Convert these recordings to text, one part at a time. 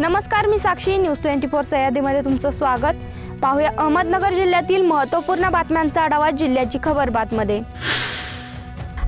नमस्कार मी Sakshi. News twenty four सह्याद्रीमध्ये तुमचं स्वागत. पाहूया अहमदनगर जिल्ह्यातील महत्त्वपूर्ण बातम्यांचा आढावा जिल्ह्याची खबर बातमध्ये.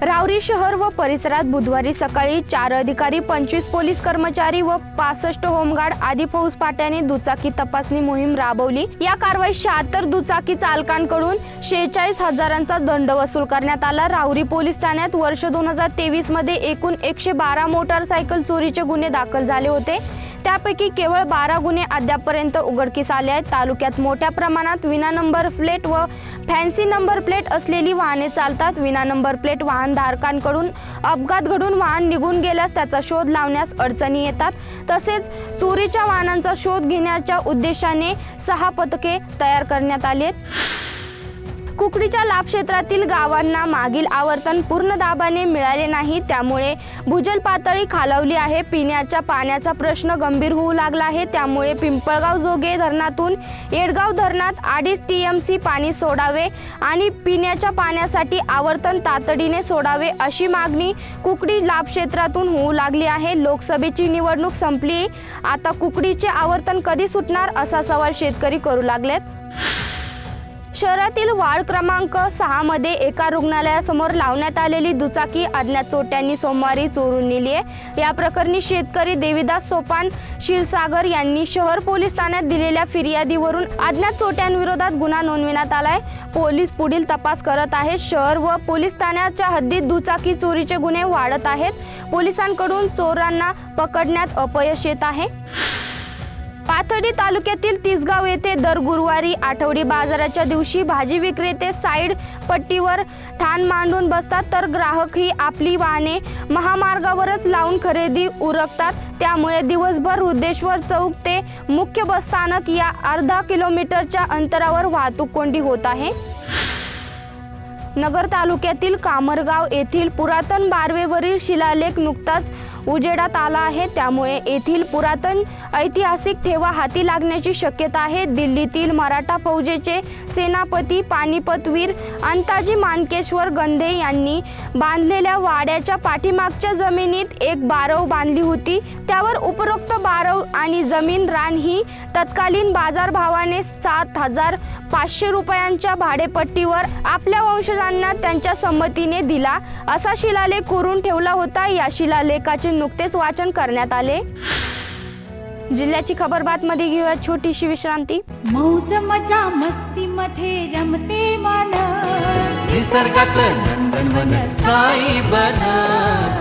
रावरी शहर व परिसरात बुधवारी सकाळी चार अधिकारी पंचवीस पोलीस कर्मचारी व पासष्ट होमगार्ड आदी फौज पाट्याने दुचाकी तपासणी मोहीम राबवली. या कारवाईत शहात्तर दुचाकी चालकांकडून शेहेचाळीस हजारांचा दंड वसूल करण्यात आला. रावरी पोलीस ठाण्यात वर्ष दोन हजार तेवीसमध्ये एकूण एकशे बारा मोटारसायकल चोरीचे गुन्हे दाखल झाले होते. त्यापैकी केवळ बारा गुन्हे अद्यापर्यंत उघडकीस आले आहेत. तालुक्यात मोठ्या प्रमाणात विना नंबर प्लेट व फॅन्सी नंबर प्लेट असलेली वाहने चालतात. विना नंबर प्लेट वाहन वाहनधारकांकडून अपघात घडून वाहन निघून गेल्यास त्याचा शोध लावण्यास अडचणी येतात. तसेच चोरीच्या वाहनांचा शोध घेण्याच्या उद्देशाने सहा पथके तयार करण्यात आली आहेत. कुकडीच्या लाभक्षेत्रातील गावांना मागील आवर्तन पूर्ण दाबाने मिळाले नाही. त्यामुळे भूजल पातळी खालावली आहे. पिण्याच्या पाण्याचा प्रश्न गंभीर होऊ लागला आहे. त्यामुळे पिंपळगाव जोगे धरणातून येडगाव धरणात अडीच टी एम सी पाणी सोडावे आणि पिण्याच्या पाण्यासाठी आवर्तन तातडीने सोडावे अशी मागणी कुकडी लाभक्षेत्रातून होऊ लागली आहे. लोकसभेची निवडणूक संपली. आता कुकडीचे आवर्तन कधी सुटणार असा सवाल शेतकरी करू लागलेत. शहरातील वार्ड क्रमांक सहामध्ये एका रुग्णालयासमोर लावण्यात आलेली दुचाकी अज्ञात चोट्यांनी सोमवारी चोरून नेली आहे. या प्रकरणी शेतकरी देवीदास सोपान क्षीरसागर यांनी शहर पोलीस ठाण्यात दिलेल्या फिर्यादीवरून अज्ञात चोट्यांविरोधात गुन्हा नोंदविण्यात आलाय. पोलीस पुढील तपास करत आहेत. शहर व पोलीस ठाण्याच्या हद्दीत दुचाकी चोरीचे गुन्हे वाढत आहेत. पोलिसांकडून चोरांना पकडण्यात अपयश येत आहे. पाथर्डी तालुक्यातील तिसगाव येथे दर गुरुवारी आठवडी बाजाराच्या दिवशी भाजी विक्रेते साईड पट्टीवर ठाण मांडून बसतात. तर ग्राहकही आपली वाहने महामार्गावरच लावून खरेदी उरकतात. त्यामुळे दिवसभर हृदेश्वर चौक ते मुख्य बसस्थानक या अर्धा किलोमीटरच्या अंतरावर वाहतूक कोंडी होत आहे. नगर तालुक्यातील कामरगाव येथील पुरातन बारवेवरील शिलालेख नुकताच उजेडात आला आहे. त्यामुळे येथील पुरातन ऐतिहासिक ठेवा हाती लागण्याची शक्यता आहे. दिल्लीतील मराठा फौजेचे सेनापती पानिपतवीर अंताजी मानकेश्वर गंधे यांनी बांधलेल्या वाड्याच्या पाठीमागच्या जमिनीत एक बारव बांधली होती. त्यावर उपरोक्त बारव आणि जमीन रान ही तत्कालीन बाजारभावाने सात हजार पाचशे रुपयांच्या भाडेपट्टीवर आपल्या वंशजांना त्यांच्या संमतीने दिला. असा शिलालेख कोरून ठेवला होता. या शिलालेखाचे नुकतेच वाचन करण्यात आले. जिल्ह्याची खबरबात मध्ये घेऊया. छोटीशी विश्रांती. मौज मजा मस्ती मध्ये रमते मन निसर्गात नंदनवन साई बन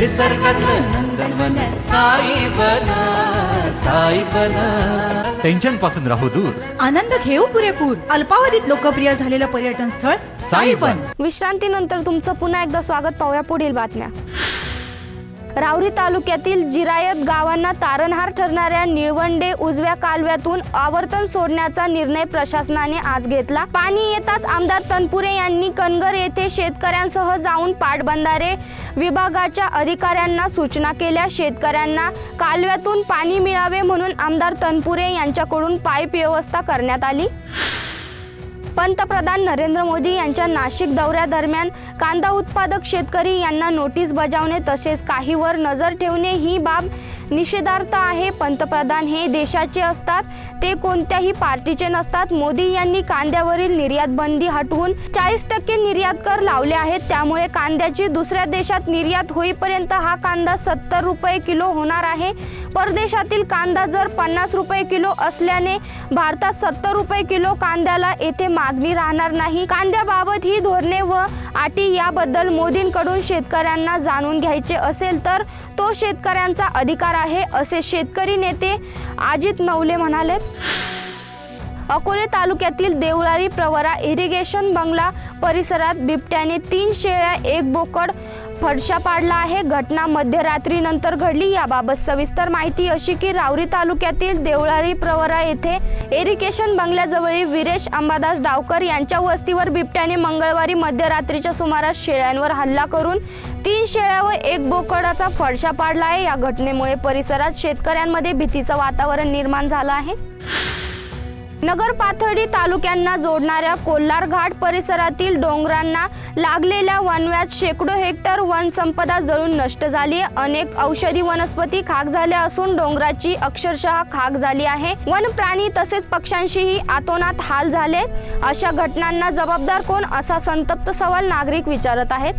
निसर्गातलं नंदनवन साई बन साई बन. टेन्शनपासून राहू दूर. आनंद घेऊ पुरेपूर. अल्पावधीत लोकप्रिय झालेलं पर्यटन स्थळ साईबन विश्रांतीनंतर तुमचं पुन्हा एकदा स्वागत पाहूया पुढील बातम्या. रावरी तालुक्यातील जिरायत गावांना तारणहार ठरणाऱ्या निळवंडे उजव्या कालव्यातून आवर्तन सोडण्याचा निर्णय प्रशासनाने आज घेतला. पाणी येताच आमदार तनपुरे यांनी कनगर येथे शेतकऱ्यांसह जाऊन पाटबंधारे विभागाच्या अधिकाऱ्यांना सूचना केल्या. शेतकऱ्यांना कालव्यातून पाणी मिळावे म्हणून आमदार तनपुरे यांच्याकडून पाईप व्यवस्था करण्यात आली. पंतप्रधान नरेंद्र मोदी यांच्या नाशिक दौऱ्यादरम्यान कांदा उत्पादक शेतकरी यांना नोटीस बजावणे तसेच काहीवर नजर ठेवणे ही बाब निषेधार्थ आहे. पंतप्रधान हे देशाचे असतात ते कोणत्याही पार्टीचे नसतात. मोदी यांनी कांद्यावरील निर्यात बंदी हटवून चाळीस टक्के निर्यात कर लावले आहेत. त्यामुळे कांद्याची दुसऱ्या देशात निर्यात होईपर्यंत हा कांदा सत्तर रुपये किलो होणार आहे. परदेशातील कांदा जर पन्नास रुपये किलो असल्याने भारतात सत्तर रुपये किलो कांद्याला येथे मागणी राहणार नाही. कांद्याबाबत ही धोरणे व अटी याबद्दल मोदींकडून शेतकऱ्यांना जाणून घ्यायचे असेल तर तो शेतकऱ्यांचा अधिकार आहे असे शेतकरी नेते अजित नवले म्हणाले. अकोले तालुक्यातील देवळारी प्रवरा इरिगेशन बंगला परिसरात बिबट्याने तीन शेळ्या एक बोकड फडशा पाडला आहे. घटना मध्यरात्रीनंतर घडली. याबाबत सविस्तर माहिती अशी की रावरी तालुक्यातील देवळारी प्रवरा येथे एरिकेशन बंगल्याजवळील विरेश अंबादास डावकर यांच्या वस्तीवर बिबट्याने मंगळवारी मध्यरात्रीच्या सुमारास शेळ्यांवर हल्ला करून तीन शेळ्या व एक बोकडाचा फडशा पाडला आहे. या घटनेमुळे परिसरात शेतकऱ्यांमध्ये भीतीचं वातावरण निर्माण झालं आहे. नगर पाथर्डी तालुक्यांना जोडणाऱ्या कोल्हार घाट परिसरातील डोंगरांना लागलेल्या वनव्यात शेकडो हेक्टर वनसंपदा जळून नष्ट झाली अनेक औषधी वनस्पती खाक झाल्या असून डोंगराची अक्षरशः खाक झाली आहे. वन प्राणी तसेच पक्ष्यांशीही आतोनात हाल झाले अशा घटनांना जबाबदार कोण असा संतप्त सवाल नागरिक विचारत आहेत.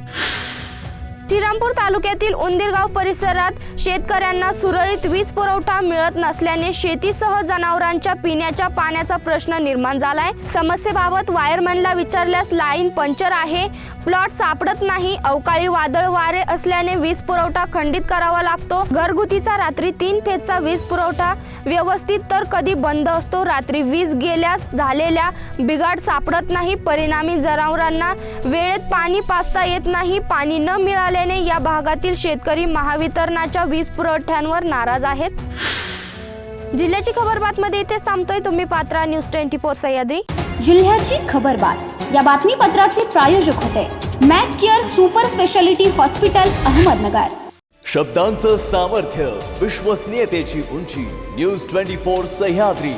श्रीरामपूर तालुक्यातील उंदीरगाव परिसरात शेतकऱ्यांना सुरळीत वीज पुरवठा मिळत नसल्याने शेतीसह जनावरांच्या पिण्याच्या पाण्याचा प्रश्न निर्माण झालाय. समस्येबाबत वायरमॅनला विचारल्यास लाईन पंक्चर आहे. प्लॉट सापडत नाही अवकाळी वादळ वारे असल्याने वीज पुरवठा खंडित करावा लागतो. घरगुतीचा रात्री तीन फेजचा वीज पुरवठा व्यवस्थित तर कधी बंद असतो. रात्री वीज गेल्यास झालेल्या बिघाड सापडत नाही. परिणामी जनावरांना वेळेत पाणी पाचता येत नाही. पाणी न मिळाले मिळाल्याने या भागातील शेतकरी महावितरणाच्या वीज पुरवठ्यांवर नाराज आहेत. जिल्ह्याची खबर बातमध्ये इथेच थांबतोय. तुम्ही पात्रा न्यूज ट्वेंटी फोर सह्याद्री. जिल्ह्याची खबरबात या बातमीपत्राचे प्रायोजक होते. Mac Care super speciality hospital Ahmednagar. शब्दांचं सामर्थ्य विश्वसनीयतेची उंची. News twenty four Sahyadri.